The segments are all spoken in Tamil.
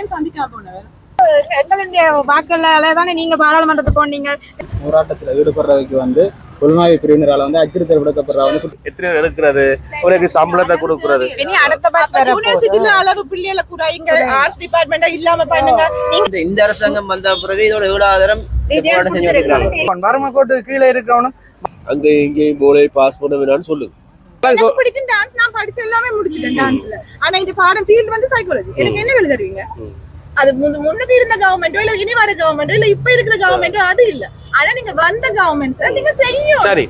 ஏன் சந்திக்காம போனவர்? எங்களுடைய வாக்குகளால தானே நீங்க பாராளுமன்றத்துக்கு போனீங்க? போராட்டத்தில் ஈடுபடுறவைக்கு வந்து புலனாய்வு பிரிவினரால் வந்து அச்சுறுத்தல் விடுக்கப்படுறா வந்து எத்தனை எடுக்கிறது உனக்கு சம்பளத்தை கொடுக்கறது இனி அடுத்த யூனிவர்சிட்டில அளவு பிள்ளைகளை கூட இங்க ஆர்ட்ஸ் டிபார்ட்மெண்ட் இல்லாம பண்ணுங்க. இந்த இந்த அரசாங்கம் வந்த பிறகு இதோட எவ்வளவு ஆதாரம் Details போராட்டம் செஞ்சு கொடுத்திருக்காங்க. வறுமை கோட்டு கீழே இருக்கிறவனும் அங்க இங்கேயும் போலே பாஸ் பண்ண வேணாம்னு சொல்லு. எனக்கு பிடிக்கும் டான்ஸ் நான் படிச்சு எல்லாமே முடிச்சிட்டேன் டான்ஸ்ல ஆனா இந்த பாடம் ஃபீல்ட் வந்து சைக்காலஜி எனக்கு என்ன எழுத தருவீங்க? அது முன்ன- முன்னுக்கு இருந்த கவர்மெண்டோ இல்ல இனி வர கவர்மெண்டோ இல்ல இப்ப இருக்கிற கவர்மெண்டோ அது இல்ல. ஆனா நீங்க வந்த கவர்மெண்ட் சார் நீங்க செய்யும் சரி.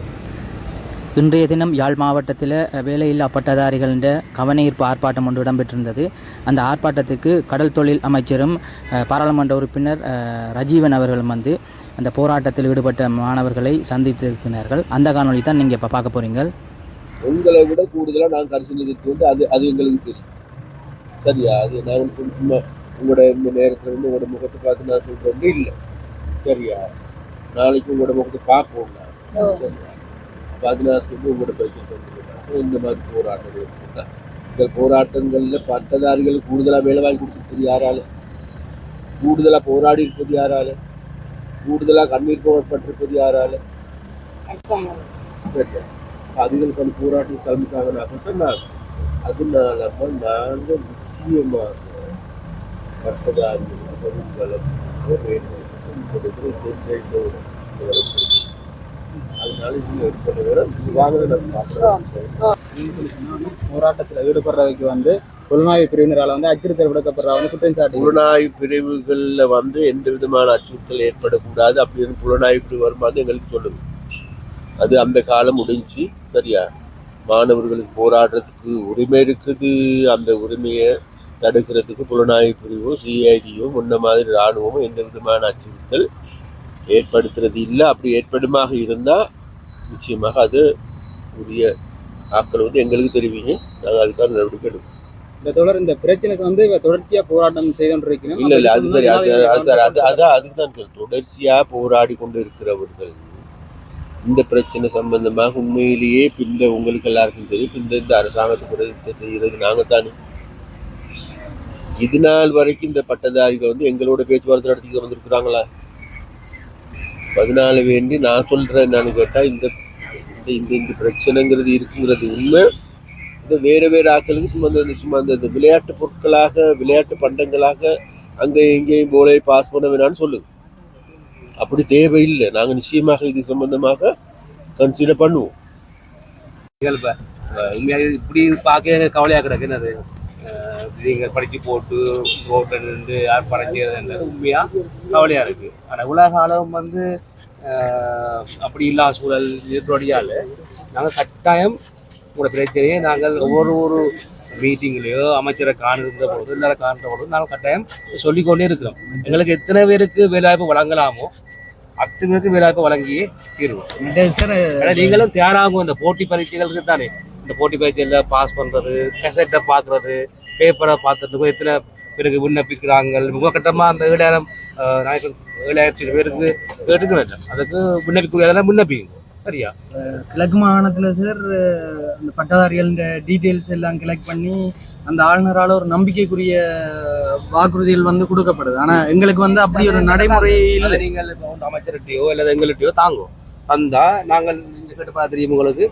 இன்றைய தினம் யாழ் மாவட்டத்தில் வேலையில்லா பட்டதாரிகளின் கவனஈர்ப்பு ஆர்ப்பாட்டம் ஒன்று இடம்பெற்றிருந்தது. அந்த ஆர்ப்பாட்டத்துக்கு கடல் தொழில் அமைச்சரும் பாராளுமன்ற உறுப்பினர் ரஜீவன் அவர்களும் வந்து அந்த போராட்டத்தில் ஈடுபட்ட மாணவர்களை சந்தித்திருக்கிறார்கள். அந்த காணொளி தான் நீங்கள் இப்போ பார்க்க போகிறீங்க உங்களை விட கூடுதலா நான் கரிசனத்துக்கு வந்து அது அது எங்களுக்கு தெரியும். சரியா? அது நான் சும்மா உங்களோட இந்த நேரத்துல வந்து உங்களோட முகத்தை பார்த்து நான் சொல்றேன். இல்லை. சரியா? நாளைக்கு உங்களோட முகத்தை பார்ப்போம் நான். வந்து உங்களோட பிரச்சனை சொல்லிருக்காங்க இந்த மாதிரி போராட்டம் இருக்குன்னா இந்த போராட்டங்கள்ல பட்டதாரிகள் கூடுதலா வேலை வாங்கி கொடுத்துருப்பது யாரால? கூடுதலா போராடி இருப்பது யாரால? கூடுதலா கண்ணீர் போடப்பட்டிருப்பது யாரால? சரியா? அதுகளுக்கு அந்த போராட்டத்தை தலைமைக்காக அதனால நாங்கள் நிச்சயமாக பட்டதாரிகள் தொழில்களும் அதனால இது எடுப்பதை விட வாங்க நம்ம பார்க்கலாம் போராட்டத்தில் ஈடுபடுறவைக்கு வந்து புலனாய்வு பிரிவினரால் வந்து அச்சுறுத்தல் விடுக்கப்படுறா வந்து குற்றம் சாட்டி. புலனாய்வு பிரிவுகளில் வந்து எந்த விதமான அச்சுறுத்தல் ஏற்படக்கூடாது அப்படின்னு புலனாய்வு பிரிவு வரும்போது எங்களுக்கு சொல்லுங்க அது அந்த காலம் முடிஞ்சு சரியா? மாணவர்களுக்கு போராடுறதுக்கு உரிமை இருக்குது. அந்த உரிமையை தடுக்கிறதுக்கு புலனாய்வு பிரிவோ சிஐடியோ முன்ன மாதிரி இராணுவமோ எந்த விதமான அச்சுறுத்தல் ஏற்படுத்துறது இல்லை. அப்படி ஏற்படுமாக இருந்தால் நிச்சயமாக அது உரிய ஆட்கள் வந்து எங்களுக்கு தெரிவிங்க. நாங்கள் அதுக்கான நடவடிக்கை எடுப்போம். இந்த தொடர் இந்த பிரச்சனை வந்து இவ தொடர்ச்சியா போராட்டம் செய்து கொண்டிருக்கணும் இல்ல இல்ல அது சரி அது அது அதான் அதுக்கு தான். தொடர்ச்சியா போராடி கொண்டு இருக்கிறவர்கள் இந்த பிரச்சனை சம்பந்தமாக உண்மையிலேயே பின்ன உங்களுக்கு எல்லாருக்கும் தெரியும். இந்த இந்த அரசாங்கத்துக்கு உதவி நாங்கள் தானே. இது நாள் வரைக்கும் இந்த பட்டதாரிகள் வந்து எங்களோட பேச்சுவார்த்தை நடத்திக்க வந்திருக்கிறாங்களா? பதினாலு வேண்டி நான் சொல்கிறேன் என்னன்னு கேட்டால் இந்த இந்த இந்த இந்த பிரச்சனைங்கிறது இருக்குங்கிறது உண்மை. இது வேறு வேறு ஆட்களுக்கு சும்மா இந்த சும்மா இந்த இந்த விளையாட்டு பொருட்களாக விளையாட்டு பண்டங்களாக அங்கே எங்கேயும் போலே பாஸ் பண்ண வேணாம்னு சொல்லுங்கள் அப்படி தேவையில்லை. நாங்கள் நிச்சயமாக இது சம்பந்தமாக கன்சிடர் பண்ணுவோம். உண்மையாக இப்படி பார்க்க கவலையாக கிடக்கு. என்னது? நீங்கள் படித்து போட்டு ரோட்டில் நின்று யார் படைக்கிறது உண்மையாக கவலையாக இருக்குது ஆனால் உலக அளவும் வந்து அப்படி இல்லாத சூழல் இருக்கிறபடியால் நாங்கள் கட்டாயம் உங்களோட பிரச்சனையை நாங்கள் ஒவ்வொரு ஒரு மீட்டிங்லேயோ அமைச்சரை காணுகின்ற பொழுது இல்லை காணுற பொழுது நாங்கள் கட்டாயம் சொல்லிக்கொண்டே இருக்கிறோம். எங்களுக்கு எத்தனை பேருக்கு வேலைவாய்ப்பு வழங்கலாமோ அத்தனை பேருக்கு வேலைவாய்ப்பு வழங்கியே தீருவோம் நீங்களும் தயாராகும் இந்த போட்டி பரீட்சைகளுக்கு தானே இந்த போட்டி பரீட்சையில பாஸ் பண்றது கசட்டை பாக்குறது பேப்பரை பார்த்துட்டு எத்தனை பேருக்கு விண்ணப்பிக்கிறாங்க முதற்கட்டமா அந்த ஏழாயிரம் ஏழாயிரத்தி பேருக்கு கேட்டுக்கணும் அதுக்கு விண்ணப்பிக்க விண்ணப்பிங்க. சரியா கிழக்கு மாகாணத்தில் சார் அந்த பட்டதாரிகள் டீட்டெயில்ஸ் எல்லாம் கலெக்ட் பண்ணி அந்த ஆளுநரால் ஒரு நம்பிக்கைக்குரிய வாக்குறுதிகள் வந்து கொடுக்கப்படுது. ஆனால் எங்களுக்கு வந்து அப்படி ஒரு நடைமுறை இல்லை. நீங்கள் அமைச்சர்கிட்டயோ அல்லது எங்கள்கிட்டயோ தாங்கும். தந்தா நாங்கள் இந்த கேட்டு பார்த்து உங்களுக்கு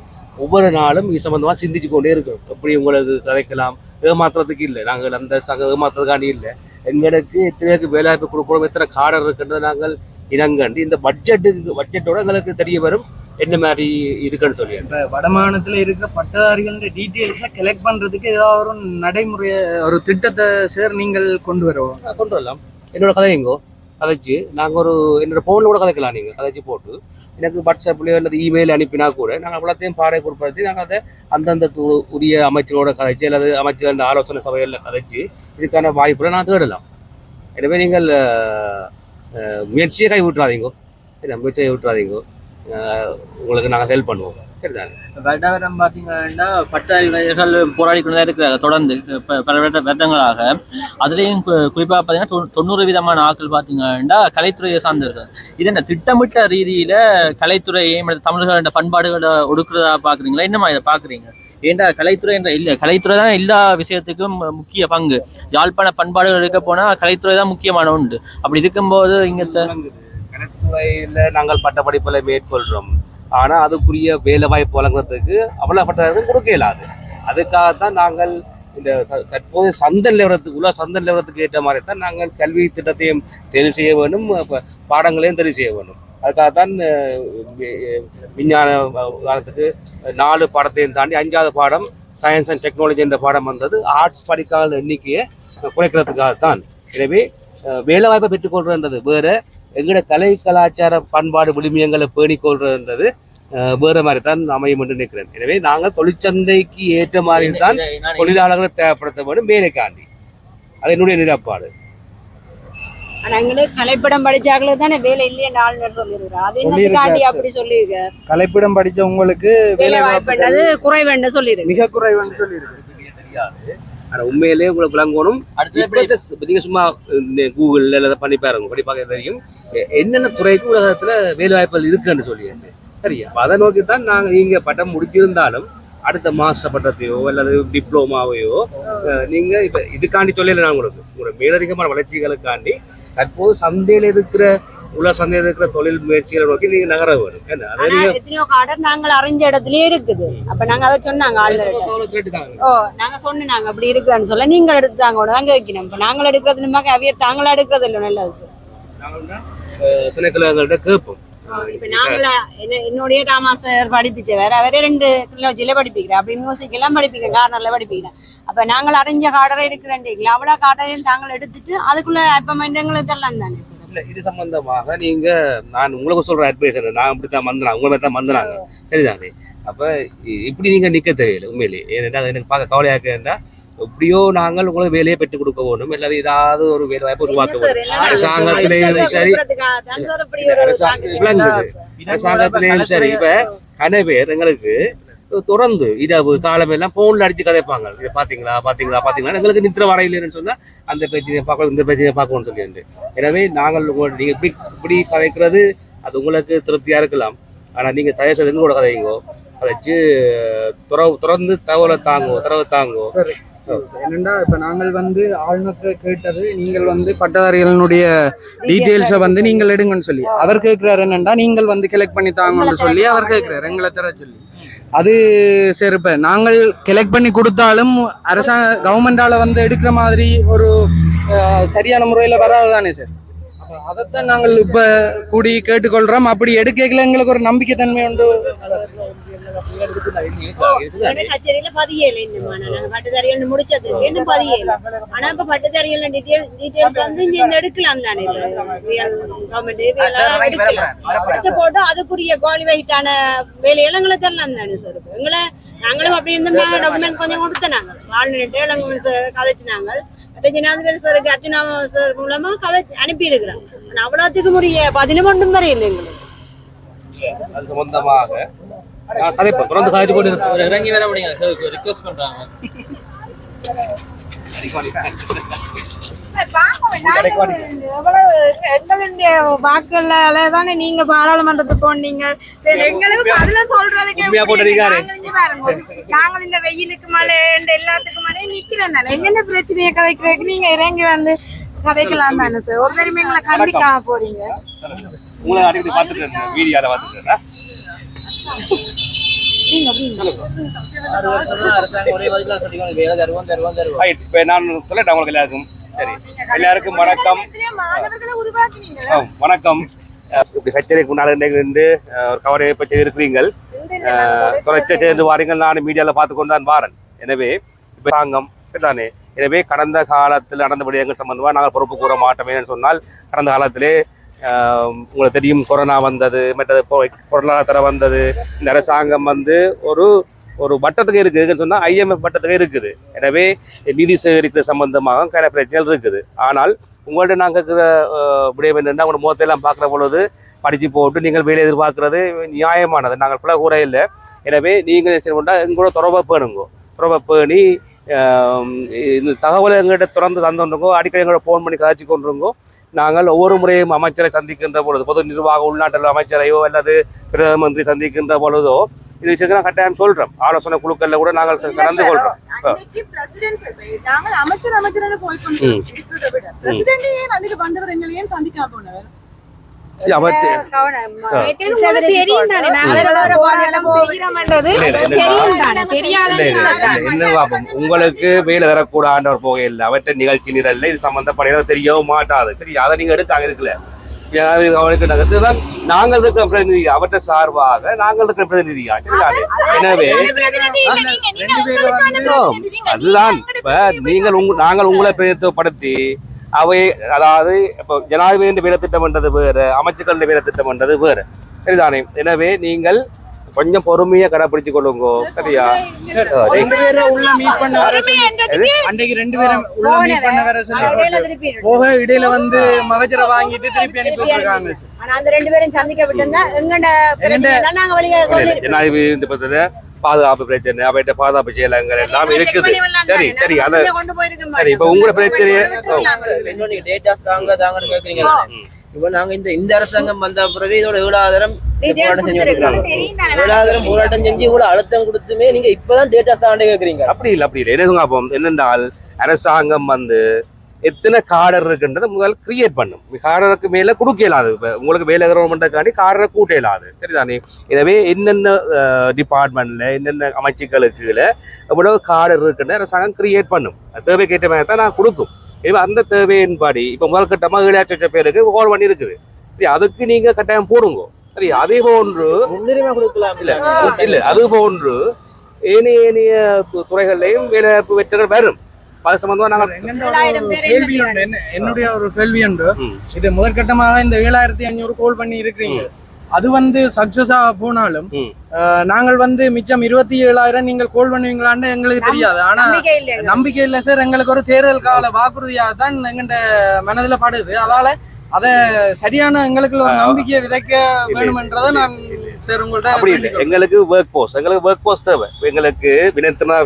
ஒவ்வொரு நாளும் இது சம்பந்தமா சிந்திச்சு கொண்டே இருக்கோம் எப்படி உங்களுக்கு கதைக்கலாம் ஏமாத்துறதுக்கு இல்லை. நாங்கள் அந்த சக ஏமாத்துறதுக்காண்டி இல்லை. எங்களுக்கு எத்தனைக்கு வேலைவாய்ப்பு கொடுக்கணும் எத்தனை காடர் இருக்குன்றதை நாங்கள் இனங்கண்டு இந்த பட்ஜெட்டுக்கு பட்ஜெட்டோட எங்களுக்கு தெரிய வரும். என்ன மாதிரி இருக்குன்னு சொல்லி இப்போ வடமாகாணத்தில் இருக்கிற பட்டதாரிகளோட டீட்டெயில்ஸை கலெக்ட் பண்ணுறதுக்கு ஏதாவது ஒரு நடைமுறையை ஒரு திட்டத்தை சார் நீங்கள் கொண்டு வருவோம் கொண்டு வரலாம். என்னோட கதையுங்கோ கதைச்சு. நாங்கள் ஒரு என்னோட ஃபோனில் கூட கதைக்கலாம் நீங்கள் கதைச்சு போட்டு. எனக்கு வாட்ஸ்அப்லேயோ அல்லது இமெயில் அனுப்பினா கூட நாங்கள் அவ்வளோத்தையும் பாறை கொடுப்படுத்தி நாங்கள் அதை அந்தந்த உரிய அமைச்சரோட கதைச்சு அல்லது அமைச்சர் ஆலோசனை சபையில் கதைச்சு இதுக்கான வாய்ப்புகளை நான் தேடலாம். எனவே நீங்கள் முயற்சியை கை விட்டுறாதீங்கோ என்ன முயற்சியை விட்டுறாதீங்கோ உங்களுக்கு நாங்கள் ஹெல்ப் பண்ணுவோம். வருடாவரம் பார்த்தீங்கன்னா பட்டதாரிகள் போராடி கொண்டு தான் இருக்கிறாங்க தொடர்ந்து இப்ப பல வருட வருடங்களாக. அதுலேயும் குறிப்பாக பார்த்தீங்கன்னா தொண்ணூ- தொண்ணூறு விதமான ஆட்கள் பார்த்தீங்கன்னா கலைத்துறையை சார்ந்திருக்காங்க இது என்ன திட்டமிட்ட ரீதியில கலைத்துறையை தமிழர்களோட பண்பாடுகளை ஒடுக்குறதா பார்க்குறீங்களா என்னமா இதை பார்க்குறீங்க ஏண்டா கலைத்துறை என்ற இல்லை கலைத்துறை தான் எல்லா விஷயத்துக்கும் முக்கிய பங்கு. யாழ்ப்பாண பண்பாடுகள் இருக்க போனா கலைத்துறை தான் முக்கியமான உண்டு அப்படி இருக்கும்போது இங்க கணக்குறையில் நாங்கள் பட்ட படிப்பில் மேற்கொள்கிறோம் ஆனால் அதுக்குரிய வேலை வாய்ப்பு வழங்குறதுக்கு அவ்வளோப்பட்டது கொடுக்க இயலாது. அதுக்காகத்தான் நாங்கள் இந்த தற்போது சந்த நிலவரத்துக்கு உள்ள சந்த நிலவரத்துக்கு ஏற்ற மாதிரி தான் நாங்கள் கல்வி திட்டத்தையும் தெரிவு செய்ய வேணும் பாடங்களையும் தெரிவு செய்ய வேணும் அதுக்காக தான் விஞ்ஞான காலத்துக்கு நாலு பாடத்தையும் தாண்டி அஞ்சாவது பாடம் சயின்ஸ் அண்ட் டெக்னாலஜி என்ற பாடம் வந்தது. ஆர்ட்ஸ் படிக்காத எண்ணிக்கையை குறைக்கிறதுக்காக தான் எனவே வேலைவாய்ப்பை வேலை வாய்ப்பை பெற்றுக்கொள்றன்றது எங்களோட கலை கலாச்சார பண்பாடு விழுமியங்களை பேணிக்கொள்றன்றது வேற மாதிரி தான் அமையும் என்று நினைக்கிறேன். எனவே நாங்கள் தொழிற்சந்தைக்கு ஏற்ற மாதிரி தான் தொழிலாளர்களை தேவைப்படுத்த வேண்டும். வேலைக்காண்டி அது என்னுடைய நிலப்பாடு. கலைப்படம் படிச்சாக்களுக்கு தானே வேலை இல்லையே ஆளுநர் சொல்லியிருக்காரு அது சார். அப்படி சொல்லியிருக்காரு கலைப்பிடம் படிச்ச உங்களுக்கு வேலை வாய்ப்புன்றது குறைவுன்னு சொல்லியிருக்கு. மிக குறைவுன்னு சொல்லியிருக்கு. தெரியாது. ஆனா உண்மையிலேயே உங்களுக்கு விளங்கணும். நீங்க சும்மா கூகுள்ல எல்லாம் பண்ணி பாருங்க படி பார்க்க தெரியும். என்னென்ன துறைக்கு உலகத்துல வேலை வாய்ப்புகள் இருக்குன்னு சொல்லி. சரியா அதை நோக்கி தான் நாங்க நீங்க பட்டம் முடிச்சிருந்தாலும் அடுத்த மாஸ்டர் பட்டத்தையோ அல்லது டிப்ளோமாவையோ அஹ், நீங்க இப்ப இதுக்காண்டி சொல்லல நான் உங்களுக்கு. உங்களோட மேலதிகமான வளர்ச்சிகளுக்காண்டி தற்போது சந்தையில இருக்கிற உலக சந்தையில இருக்கிற தொழில் முயற்சிகளை நோக்கி நீங்க நகர வேணும் எத்தனையோ கார்டர் நாங்கள் அறிஞ்ச இடத்துலயே இருக்குது. அப்ப நாங்க அதை சொன்னாங்க ஓ நாங்க சொன்னாங்க அப்படி இருக்குன்னு சொல்ல. நீங்கள் எடுத்தாங்க தாங்க வைக்கணும் இப்ப நாங்கள் எடுக்கிறது நிம்மாக்க அவிய தாங்களா எடுக்கிறது இல்லை நல்லது சார். நாங்கள் திணைக்களங்கள்ட்ட கேட்போம். இப்ப நாங்கள என்ன- என்னுடைய ராமா சார் படிப்பிச்சவர் அவரே ரெண்டு கிலோஜில படிப்பிக்கிறேன் அப்படி மியூசிக் எல்லாம் படிப்பிக்கிறேன். கார்னர்ல படிப்பிக்கிறேன். அப்ப நாங்கள் அறிஞ்ச கார்டரே இருக்கிறேன் அவ்வளவு கார்டரையும் தாங்கள் எடுத்துட்டு அதுக்குள்ள அப்பமெண்ட் எங்களுக்கு இதெல்லாம் தானே சார்? இல்ல இது சம்பந்தமாக நீங்க நான் உங்களுக்கு சொல்ற அட்வைஸ் நான் அப்படித்தான் மந்தினா உங்களை தான் மந்தினாங்க. சரிதானே? அப்ப இப்படி நீங்க நிக்க தேவையில்லை உண்மையிலேயே ஏனென்றால் அது எனக்கு பார்க்க கவலையா இருக்கா எப்படியோ நாங்கள் உங்களுக்கு வேலையை பெற்றுக் கொடுக்க வேணும் இல்லாத ஏதாவது ஒரு வேலை வாய்ப்பு உருவாக்க அரசாங்கத்திலேயும் சரி. தான் இப்படி அரசாங்கத்திலேயும் சரி. இப்ப கன பேர் எங்களுக்கு தொடர்ந்து இரவு காலம் எல்லாம் போன்ல அடிச்சு கதைப்பாங்க. இதை பாத்தீங்களா பாத்தீங்களா பாத்தீங்களா? எங்களுக்கு நித்திர வரையிலன்னு சொன்னா அந்த பிரச்சனையை பார்க்கணும் இந்த பிரச்சனையை பார்க்கணும்னு சொல்லி எனவே நாங்கள் உங்களோட நீங்க இப்படி இப்படி கதைக்கிறது அது உங்களுக்கு திருப்தியா இருக்கலாம். ஆனா நீங்க தயவு செய்து எங்களோட கதைங்கோ கதைச்சு துறவு துறந்து தகவலை தாங்கோ தரவை தாங்கோ என்னண்டா இப்ப நாங்கள் வந்து ஆளுநர்கிட்ட கேட்டது நீங்கள் வந்து பட்டதாரிகளினுடைய டீட்டெயில்ஸை வந்து நீங்கள் எடுங்கன்னு சொல்லி. அவர் கேட்கிறாரு என்னண்டா நீங்கள் வந்து கலெக்ட் பண்ணி தாங்கன்னு சொல்லி அவர் கேட்கிறாரு. எங்களை தர சொல்லி. அது சரி இப்போ நாங்கள் கலெக்ட் பண்ணி கொடுத்தாலும் அரசாங்க கவர்மெண்டால வந்து எடுக்கிற மாதிரி ஒரு சரியான முறையில் வராது தானே சார் அதைத்தான் நாங்கள் இப்ப கூடி கேட்டுக்கொள்றோம். அப்படி எடுக்கல எங்களுக்கு ஒரு நம்பிக்கை தன்மை உண்டு. கச்சேரியில பதியல இன்னும் பட்டுதாரிகள் முடிச்சது. இன்னும் பதியல ஆனா இப்ப பட்டுதாரிகள் டீடைல் டீடைல்ஸ் வந்து இந்த எடுக்கலாம் தானே. கவர்மெண்ட் போட்டு அதுக்குரிய குவாலிஃபைட்டான வேலையெல்லாம் எங்களை தரலாம் தானே சார் இப்ப எங்களை நாங்களும் அப்படி இந்த டாக்குமெண்ட் கொஞ்சம் வாழ்நிட்டு இளங்கோவன் சார் கதைச்சினாங்க. அப்ப ஜனாதிபதி சாருக்கு அர்ஜுனா சார் மூலமா கதை அனுப்பி இருக்கிறாங்க ஆனா அவ்வளோத்துக்கு முறைய பதினொன்றும் எங்களுக்கு. தொடர்ந்து கதைச்சு கொண்டு இருப்பேன். ஒரு இறங்கி வர முடியுங்க ரிக்வஸ்ட் பண்றாங்க. எங்களுடைய வாக்குகளால தானே நீங்க பாராளுமன்றத்துக்கு போனீங்க? எங்களுக்கு பதில சொல்றதுக்கு. நாங்கள் இந்த வெயிலுக்கு மழை இந்த எல்லாத்துக்கும் மழை நிக்கிறோம் தானே. எங்க பிரச்சனையை கதைக்கிறதுக்கு நீங்க இறங்கி வந்து கதைக்கலாம் தானே சார்? ஒரு தடவை எங்களை கண்டிக்காம போறீங்க. உங்களை அடிக்கடி பார்த்துட்டு இருந்தேன். வீடியோல பார்த்துட்டு நான் சொல்லட்டேன் உங்களுக்கு எல்லாருக்கும். சரி. எல்லாருக்கும் வணக்கம். ஆ, வணக்கம். இப்படி கச்சேரிக்கு முன்னால் இருந்து ஒரு கவரை பற்றி இருக்கிறீங்கள் தொலைச்ச சேர்ந்து வாரீங்கள். நான் மீடியாவில் பார்த்து கொண்டு தான் வாரன். எனவே இப்போ சாங்கம் தானே எனவே கடந்த காலத்தில் நடந்த விடயங்கள் சம்பந்தமாக நாங்கள் பொறுப்பு கூற மாட்டோமேன்னு சொன்னால் கடந்த காலத்திலே உங்களுக்கு தெரியும் கொரோனா வந்தது மற்றது பொருளாதாரம் வந்தது. இந்த அரசாங்கம் வந்து ஒரு ஒரு வட்டத்துக்கு இருக்குதுன்னு சொன்னால் ஐஎம்எஃப் வட்டத்துக்கு இருக்குது. எனவே நிதி சேகரிக்கிற சம்பந்தமாக சில பிரச்சனைகள் இருக்குது. ஆனால் உங்கள்ட்ட நாங்கள் இருக்கிற விடயம் என்னென்னா உங்களோட முகத்தையெல்லாம் பார்க்குற பொழுது படித்து போட்டு நீங்கள் வேலை எதிர்பார்க்கறது நியாயமானது. நாங்கள் கூட கூட இல்லை. எனவே நீங்கள் சரி பண்ணால் எங்களோட தொடர்பாக பேணுங்கோ. தொடர்பாக பேணி இந்த தகவலை எங்கள்கிட்ட திறந்து தந்துருங்கோ. அடிக்கடி எங்களோட ஃபோன் பண்ணி கதைச்சு கொண்டிருங்கோ. நாங்கள் ஒவ்வொரு முறையும் அமைச்சரை சந்திக்கின்ற பொழுது பொது நிர்வாக உள்நாட்டில் அமைச்சரையோ அல்லது பிரதம மந்திரி சந்திக்கின்ற பொழுதோ இது நான் கட்டாயம் சொல்றோம். ஆலோசனை குழுக்கள்ல கூட நாங்கள் கலந்து கொள்றோம். அமைச்சர் அமைச்சர் சந்திக்காம போனவர்? தெரியாத உங்களுக்கு வேலை தரக்கூடாண்டவர் போக இல்லை அவற்றை நிகழ்ச்சி நிரல்ல இது சம்பந்தப்படையது தெரியவும் மாட்டாது. சரி அதை நீங்க எடுக்காங்க இருக்குல்ல. அவனுக்கு நாங்க- இதுதான் நாங்கள் இருக்கிற பிரதிநிதி அவற்றை சார்பாக நாங்கள் இருக்கிற பிரதிநிதியா சரிதானே எனவே அதுதான் இப்ப நீங்கள் உங்க நாங்கள் உங்களை பிரதித்துவப்படுத்தி அவை அதாவது இப்போ ஜனாதிபதி வேலை திட்டம் என்றது வேறு அமைச்சர்கள் வேலை திட்டம் என்றது வேறு. சரிதானே? எனவே நீங்கள் கொஞ்சம் பொறுமையா கடைப்பிடிச்சு கொள்ளுங்க. சரியா? ரெண்டு பேரும் உள்ள மீட் பண்ண வர சொல்லி. அன்றைக்கு ரெண்டு பேரும் உள்ள மீட் பண்ண வர சொல்லி. இடையில திருப்பி போக இடையில வந்து மகஜரை வாங்கிட்டு திருப்பி அனுப்பி. ஆனா அந்த ரெண்டு பேரும் சந்திக்க சொல்லி ஜனாதிபதி பத்தின பாதுகாப்பு பிரச்சனை. அவர்கிட்ட பாதுகாப்பு செயலங்கள் எல்லாம் இருக்குது. சரி சரி அத கொண்டு போயிருக்க சரி இப்ப உங்களோட பிரச்சனையே இப்ப நாங்க இந்த இந்த அரசாங்கம் வந்த பிறகு இதோட ஏழாயிரம் போராட்டம் செஞ்சு கொடுக்குறாங்க போராட்டம் செஞ்சு இவ்வளவு அழுத்தம் கொடுத்துமே நீங்க இப்பதான் டேட்டாஸ் தாண்ட கேக்குறீங்க. அப்படி இல்லை அப்படி இல்லை. என்ன அப்போ என்னென்றால் அரசாங்கம் வந்து எத்தனை காடர் இருக்குன்றதை முதல் கிரியேட் பண்ணும். காடருக்கு மேல கொடுக்க இயலாது. இப்போ உங்களுக்கு வேலை கவர்மெண்ட்டுக்காண்டி காடரை கூட்ட இயலாது. சரிதானே? எனவே என்னென்ன டிபார்ட்மெண்ட்ல என்னென்ன அமைச்சுக்களுக்கு எவ்வளவு காடர் இருக்குன்னு அரசாங்கம் கிரியேட் பண்ணும். தேவைக்கேற்ற மாதிரி தான் நான் கொடுக்கும். எனவே அந்த தேவையின்படி இப்போ முதல் கட்டமாக லட்சம் பேருக்கு கால் பண்ணி இருக்குது சரி அதுக்கு நீங்க கட்டாயம் போடுங்க. சரி அதே போன்று முன்னுரிமை கொடுக்கலாம் இல்ல? இல்ல அது போன்று ஏனைய ஏனைய துறைகள்லயும் வேலைவாய்ப்பு வெற்றிகள் வரும். அது சம்பந்தமா நாங்கள் என்னோட ஒரு கேள்வி உண்டு. என்ன- என்னுடைய ஒரு கேள்வி உண்டு. இது முதற்கட்டமாக இந்த ஏழாயிரத்தி ஐநூறு கோல் பண்ணி இருக்கிறீங்க. அது வந்து சக்சஸா போனாலும் நாங்கள் வந்து மிச்சம் இருபத்தி ஏழாயிரம் நீங்கள் கோல் பண்ணுவீங்களான்னு எங்களுக்கு தெரியாது. ஆனா நம்பிக்கை இல்லை சார். எங்களுக்கு ஒரு தேர்தல் கால வாக்குறுதியாக தான் எங்கள்ட மனதுல படுது. அதால அத சரியான எங்களுக்கு ஒரு நம்பிக்கையை விதைக்க வேணும்ன்றதை நான் சார் உங்கள்ட்ட அப்படி இல்லை. எங்களுக்கு ஒர்க் போஸ்ட் எங்களுக்கு ஒர்க் போஸ்ட் தேவை. எங்களுக்கு வினத்தினா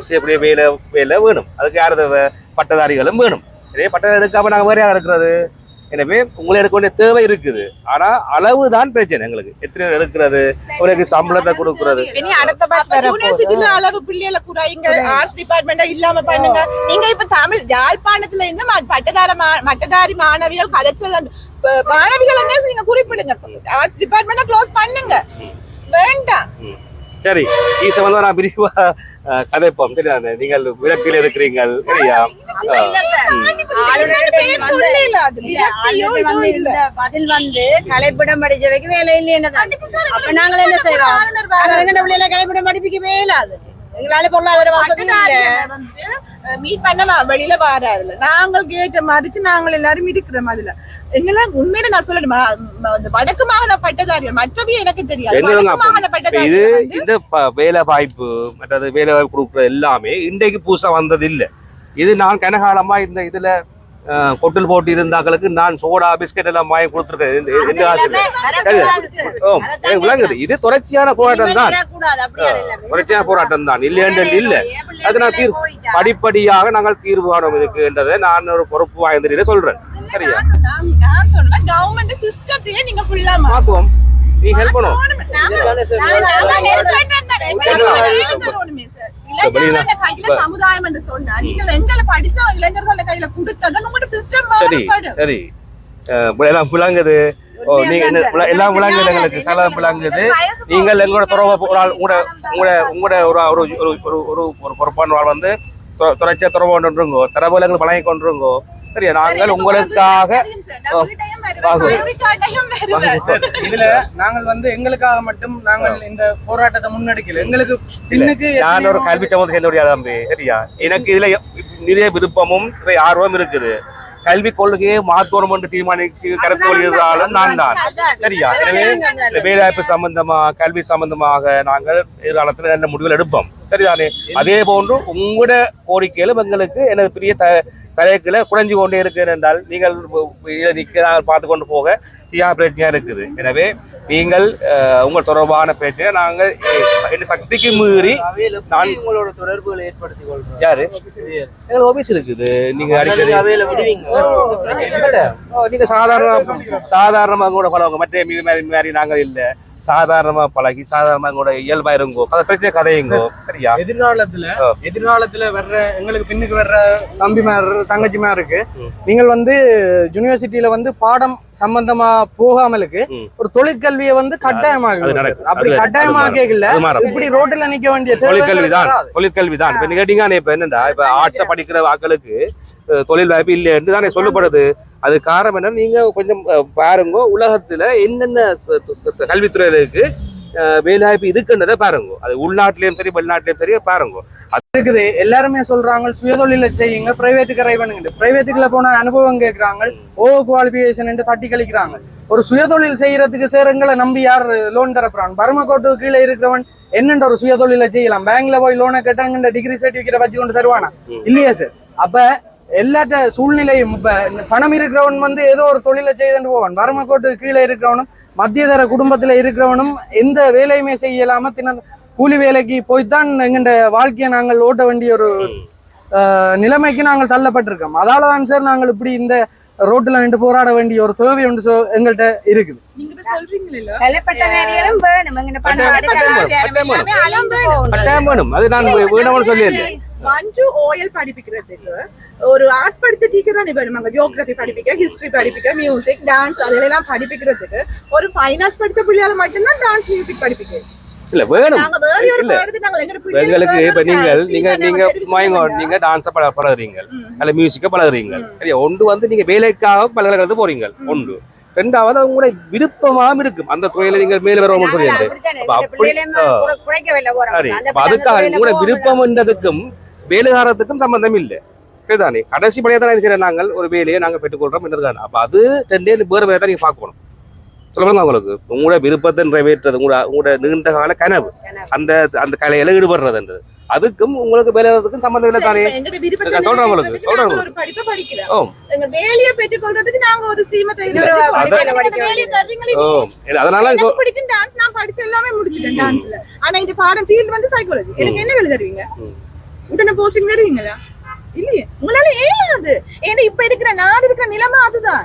வேலை வேலை வேணும். அதுக்கு யார் தேவை? பட்டதாரிகளும் வேணும். இதே பட்டதாரி எடுக்காம நாங்கள் வேற யார் இருக்கிறது? எனவே உங்களை எடுக்க வேண்டிய தேவை இருக்குது. ஆனா அளவு தான் பிரச்சனை எங்களுக்கு. எத்தனை எடுக்கிறது? உங்களுக்கு சம்பளத்தை கொடுக்கறது. இனி அடுத்த பேட்ச் வர யூனிவர்சிட்டில அளவு பிள்ளைகளை குறாயிங்க ஆர்ட்ஸ் டிபார்ட்மெண்டா இல்லாம பண்ணுங்க. நீங்க இப்ப தமிழ் யாழ்ப்பாணத்துல இருந்து ம- பட்டதார மா- பட்டதாரி மாணவிகள் கதைச்சது ப- மாணவிகள் என்ன நீங்க குறிப்பிடுங்க. ஆர்ட்ஸ் டிபார்ட்மெண்ட்டா க்ளோஸ் பண்ணுங்க. வேண்டாம். சரி இது சம்பந்தம் நான் விரிவா கதைப்போம் சரிதானே நீங்கள் விரக்தியில் இருக்கிறீர்கள் சரியா? வந்து- இல்ல, வந்து இல்ல. பதில் வந்து கலைப்பிடம் படிச்சவைக்கு வேலை இல்லைன்னு தான் அப்ப நாங்கள் என்ன செய்வோம் நாங்கள் கலைப்பிடம் படிப்பிக்கவே இயலாது எங்களால பொருளாதார வசதி இல்ல. வந்து மீட் பண்ண வெளியில வராருல. நாங்கள் கேட்ட மறிச்சு நாங்கள் எல்லாரும் இருக்கிறோம் அதுல எங்களை உண்மையில நான் சொல்லணுமா இந்த வடக்கு மாகாண பட்டதாரிகள் மற்றவை எனக்கு தெரியாது. இது இந்த வேலை வாய்ப்பு மற்றது வேலை வாய்ப்பு கொடுக்குறது எல்லாமே இன்றைக்கு புதுசா வந்தது இல்லை இது நான் கனகாலமா இந்த இதுல கொட்டில் போட்டு இருந்தாக்களுக்கு நான் சோடா பிஸ்கட் எல்லாம் வாங்கி கொடுத்துருக்கேன் விளங்குது இது தொடர்ச்சியான போராட்டம் தான். தொடர்ச்சியான போராட்டம் தான் இல்லையென்று இல்ல அது நான் தீர்வு படிப்படியாக நாங்கள் தீர்வு காணும் இதுக்குன்றதை நான் ஒரு பொறுப்பு வாய்ந்த சொல்றேன் சரியா கவர்மெண்ட் சிஸ்டத்தையே நீங்க ஃபுல்லா மாத்துவோம் நீ ஹெல்ப் பண்ணுவோம் சமுதாயம் என்று சொன்னா நீங்கள் எங்களை படிச்ச இளைஞர்கள கையில கொடுத்தது உங்களோட சிஸ்டம் சரி சரி எல்லாம் விளங்குது ஓ நீங்க எல்லாம் விளங்குது எங்களுக்கு சலம் விளங்குது நீங்கள் எங்களோட துறவை ஒரு ஆள் உங்களோட உங்களோட உங்களோட ஒரு ஒரு ஒரு ஒரு பொறுப்பான ஆள் வந்து தொ- தொடர்ச்சியா துறவு கொண்டுருங்கோ தரவுல எங்களுக்கு வழங்கி கொண்டுருங்கோ சரியா நாங்கள் உங்களுக்காக இதுல நாங்கள் வந்து எங்களுக்காக மட்டும் நாங்கள் இந்த போராட்டத்தை முன்னெடுக்கல. எங்களுக்கு பின்னுக்கு நான் ஒரு கல்வி சமூகத்தை சேர்ந்தவடியா தம்பி? சரியா? எனக்கு இதுல நிறைய விருப்பமும் ஆர்வம் இருக்குது. கல்வி கொள்கையை மாற்றணும் என்று தீர்மானிச்சு கருத்து வருகிறாலும் நான் தான். சரியா? எனவே இந்த வேலைவாய்ப்பு சம்பந்தமா கல்வி சம்பந்தமாக நாங்கள் எதிர்காலத்தில் நல்ல முடிவுகள் எடுப்போம். சரிதானே? அதே போன்று உங்களோட கோரிக்கையிலும் எங்களுக்கு எனது பெரிய த தலைகளை குறைஞ்சு கொண்டே இருக்கிறது என்றால் நீங்கள் இதை நிற்க பார்த்து கொண்டு போக தீயா பிரச்சனையா இருக்குது. எனவே நீங்கள் உங்கள் தொடர்பான பேச்சை நாங்கள் என் சக்திக்கு மீறி நான் உங்களோட தொடர்புகளை ஏற்படுத்தி கொள்றோம் யாரு? எங்களுக்கு ஆபீஸ் இருக்குது. நீங்க அடிக்கடி அவையில விடுவீங்க. இல்ல. ஓ, நீங்க சாதாரண சாதாரணமாக கூட பழகுங்க மற்ற மீது மாதிரி நாங்கள் இல்ல. சாதாரணமா பழகி சாதாரணமா கூட இயல்பா இருங்கோ அதை பிரச்சனை கதையுங்கோ சரியா எதிர்காலத்துல. எதிர்காலத்துல வர்ற எங்களுக்கு பின்னுக்கு வர்ற தம்பிமார் தங்கச்சிமாருக்கு. நீங்கள் வந்து யூனிவர்சிட்டியில வந்து பாடம் சம்பந்தமா போகாமலுக்கு. ஒரு தொழிற்கல்வியை வந்து கட்டாயமாக. அப்படி கட்டாயமாக்கல. இப்படி ரோட்ல நிக்க வேண்டிய தொழிற்கல்வி தான். தொழிற்கல்வி தான் இப்ப கேட்டீங்கன்னா இப்ப என்னடா இப்ப ஆர்ட்ஸ் படிக்கிற வாக்களுக்கு தொழில் வாய்ப்பு இல்லை என்று தானே சொல்லப்படுது. அது காரணம் என்ன நீங்க கொஞ்சம் பாருங்க உலகத்துல என்னென்ன கல்வித்துறையில இருக்கு அஹ், வேலைவாய்ப்பு இருக்குன்றதை பாருங்க. அது உள்நாட்டிலயும் சரி வெளிநாட்டிலயும் சரி பாருங்க. இருக்குது. எல்லாருமே சொல்றாங்க சுயதொழில செய்யுங்க பிரைவேட்டுக்கு ட்ரை பண்ணுங்க. பிரைவேட்டுக்குள்ள போன அனுபவம் கேட்கறாங்க ஓ குவாலிபிகேஷன் தட்டி கழிக்கிறாங்க. ஒரு சுயதொழில் செய்யறதுக்கு சார் எங்களை நம்பி யார் லோன் தரப்புறான்? பரமக்கோட்டு கீழே இருக்கிறவன் என்னென்ற ஒரு சுயதொழில செய்யலாம். பேங்க்ல போய் லோனை கேட்டாங்க டிகிரி சர்டிபிகேட் வச்சு கொண்டு தருவானா. இல்லையா சார் அப்ப எல்லாட்ட சூழ்நிலையும் இப்ப பணம் இருக்கிறவன் வந்து ஏதோ ஒரு தொழிலை செய்துட்டு போவான். பரமக்கோட்டு கீழே இருக்கிறவனும் மத்தியதர குடும்பத்துல இருக்கிறவனும் எந்த வேலையுமே செய்யலாம தின கூலி வேலைக்கு போய்த்தான் எங்கண்ட வாழ்க்கையை நாங்கள் ஓட்ட வேண்டிய ஒரு நிலைமைக்கு நாங்கள் தள்ளப்பட்டிருக்கோம். அதால தான் சார் நாங்கள் இப்படி இந்த ரோட்டுல நின்று போராட வேண்டிய ஒரு தேவை ஒன்று எங்கள்கிட்ட இருக்குது. வேணும். வேணும். அது நான் வேணும்னு சொல்லியிருந்தேன். ஒன் டு ஓஎல் படிப்பிக்கிறதுக்கு ஒரு ஆர்ட்ஸ் படிச்ச டீச்சர் தான் வேணுமாங்க ஜியோகிராஃபி படிப்பிக்க ஹிஸ்டரி படிப்பிக்க மியூசிக் டான்ஸ் அதெல்லாம் படிப்பிக்கிறதுக்கு ஒரு ஃபைனான்ஸ் படிச்ச பிள்ளையால மட்டும்தான் டான்ஸ் மியூசிக் படிப்பிக்க. இல்ல வேணும். இல்ல. பாடத்தை எங்களுக்கு இப்ப நீங்கள் நீங்க நீங்க மயங்க. நீங்க டான்ஸ பழ பழகுறீங்க. அல்ல மியூசிக்க பழகுறீங்க சரியா? ஒன்று வந்து நீங்க வேலைக்காக பல்கலைக்கழகத்துக்கு போறீங்க ஒன்று. ரெண்டாவது அது உங்களுடைய விருப்பமாகவும் இருக்கும். அந்த துறையில நீங்க மேல சரி. அப்ப அதுக்காக உங்களோட விருப்பம்ன்றதுக்கும் வேலைகாரத்துக்கும் சம்பந்தம் இல்லை. சரிதானே கடைசி படியாக தான் செய்யறோம் நாங்கள் ஒரு வேலையை நாங்கள் பெற்றுக்கொள்றோம் என்றதுதானே. அப்ப அது ரெண்டே வேறு வேலை தான் நீங்க பார்க்கணும். சொல்லுங்க உங்களுக்கு. உங்களோட விருப்பத்தை நிறைவேற்றுறது உங்களோட உங்களோட நீண்ட கால கனவு. அந்த அந்த கலையில ஈடுபடுறதுன்றது அதுக்கும் உங்களுக்கு வேலைக்கும் சம்பந்தம் இல்லை தானே. சொல்றேன் உங்களுக்கு, சொல்றேன் அதனால ஆனா இந்த பாடம் ஃபீல்ட் வந்து சைக்காலஜி எனக்கு என்ன தருவீங்க? ம். உடனே போஸ்டிங் தருவீங்களா? இல்லையே? உங்களால ஏலாது ஏன்னா இப்ப இருக்கிற நாடு இருக்கிற நிலைமை அதுதான்.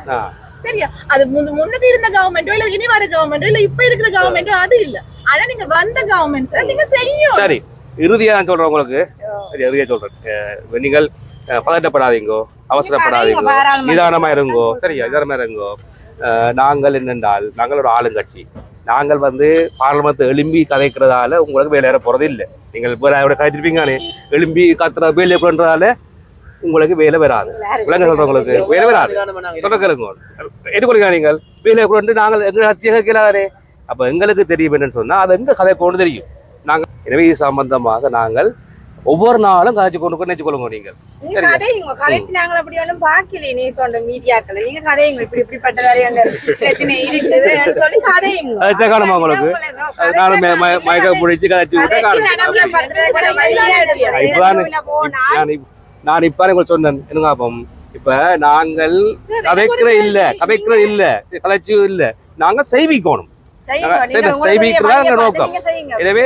சரியா? அது முன்னுக்கு இருந்த கவர்மெண்டோ இல்ல இனி வர கவர்மெண்டோ இல்ல இப்ப இருக்கிற கவர்மெண்டோ அது இல்ல. ஆனா நீங்க வந்த கவர்மெண்ட்ஸ் நீங்க செய்யும் சரி. இறுதியா நான் சொல்றேன் உங்களுக்கு. இறுதியா சொல்றேன். நீங்கள் பதட்டப்படாதீங்கோ அவசரப்படாதீங்கோ நிதானமா இருங்கோ. சரியா? நிதானமா இருங்கோ. நாங்கள் என்னென்றால் நாங்கள் ஒரு ஆளுங்கட்சி. நாங்கள் வந்து பார்லமெண்ட் எழும்பி கதைக்கிறதால உங்களுக்கு வேலை ஏற போறது இல்லை நீங்கள் வேலை கதைச்சிருப்பீங்க எழும்பி கத்துற வேலை பண்றதால உங்களுக்கு வேலை வராது. விளங்க சொல்றேன் உங்களுக்கு. வேலை வராது. சொல்ல கேளுங்க எடுக்கொள்ளுங்க நீங்கள்? வேலை கொண்டு நாங்கள் எங்க கட்சியாக கேளாதே அப்ப எங்களுக்கு தெரியும் என்னன்னு சொன்னா அது எங்க கதை கொண்டு தெரியும். நாங்கள் எனவே இது சம்பந்தமாக நாங்கள் ஒவ்வொரு நாளும் காய்ச்சி கொண்டு நினைச்சு கொள்ளுங்க நீங்கள். உங்களுக்கு? நான் இப்ப- உங்களுக்கு சொன்னேன். என்னங்க அப்பம் இப்ப நாங்கள் கதைக்கிற இல்ல கதைக்கிற இல்ல கதைச்சு இல்ல. நாங்க செய்விக்கணும் செய்விக்கிறதா நோக்கம். எனவே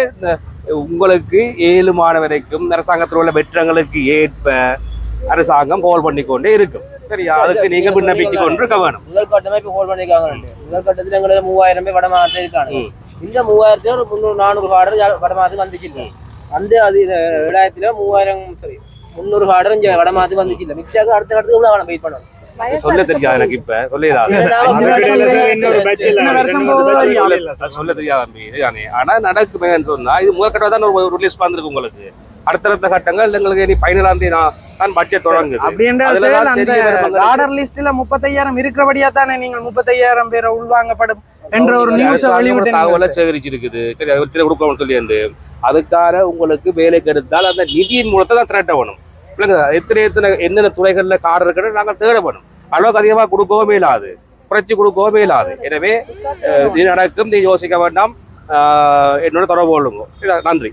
உங்களுக்கு ஏழு மாதம் வரைக்கும் அரசாங்கத்தில் உள்ள வெற்றங்களுக்கு ஏற்ப அரசாங்கம் கோல் பண்ணிக்கொண்டே இருக்கும். சரியா அதுக்கு நீங்க விண்ணப்பிச்சு கொண்டு இருக்க வேணும். முதல் கட்டமா இப்ப ஹோல்ட் பண்ணிருக்காங்க முதல் கட்டத்துல எங்களை மூவாயிரம் பேர் வடமாதத்தில் இருக்காங்க. இந்த மூவாயிரத்துல ஒரு முந்நூறு நானூறு ஆர்டர் வடமாதத்துக்கு வந்துச்சு அந்த அது இது ரெண்டாயிரத்துல மூவாயிரம் சரி முந்நூறு ஆர்டர் இங்க வடமாதத்துக்கு வந்துச்சு இல்ல மிச்சாக்கு அடுத்த கட்டத்துக்கு இவ்வளவு காலம் வெயிட் பண்ணணும்? சொல்ல தெரியாது எனக்கு இப்ப. சொல்லிடாது. சொல்ல தெரியாது ஆனா நடக்குமேன்னு சொன்னா இது முதற்கட்ட தான் ஒரு ரிலீஸ் வந்திருக்கு உங்களுக்கு. அடுத்தடுத்த கட்டங்கள் எங்களுக்கு இனி பதினேழாம் தேதி நான் தான் பட்ஜெட் தொடங்குது. அப்படி என்றால் அதுல சார் தான் அந்த தெரிய வருமாங்க. ஆர்டர் லிஸ்ட்ல முப்பத்தையாயிரம் இருக்கிறபடியா தானே நீங்கள் முப்பத்தையாயிரம் பேரை உள்வாங்கப்படும் என்ற ஒரு நியூஸை வெளிவிட்டு தகவலை சேகரிச்சிருக்குது. சரி அது திரும்ப கொடுக்கணும்னு சொல்லி வந்து அதுக்கான உங்களுக்கு வேலைக்கு எடுத்தால் அந்த நிதியின் மூலத்தை தான் திரட்ட வேணும். இல்லைங்க எத்தனை எத்தனை என்னென்ன துறைகளில் கார் இருக்குன்னு நாங்கள் தேடப்படும். அளவுக்கு அதிகமாக கொடுக்கவும் இல்லாது. குறைச்சி கொடுக்கவும் இல்லாது. எனவே அஹ், இது நடக்கும் நீ யோசிக்க வேண்டாம். என்னோட தொடர்பு கொள்ளுங்க. நன்றி.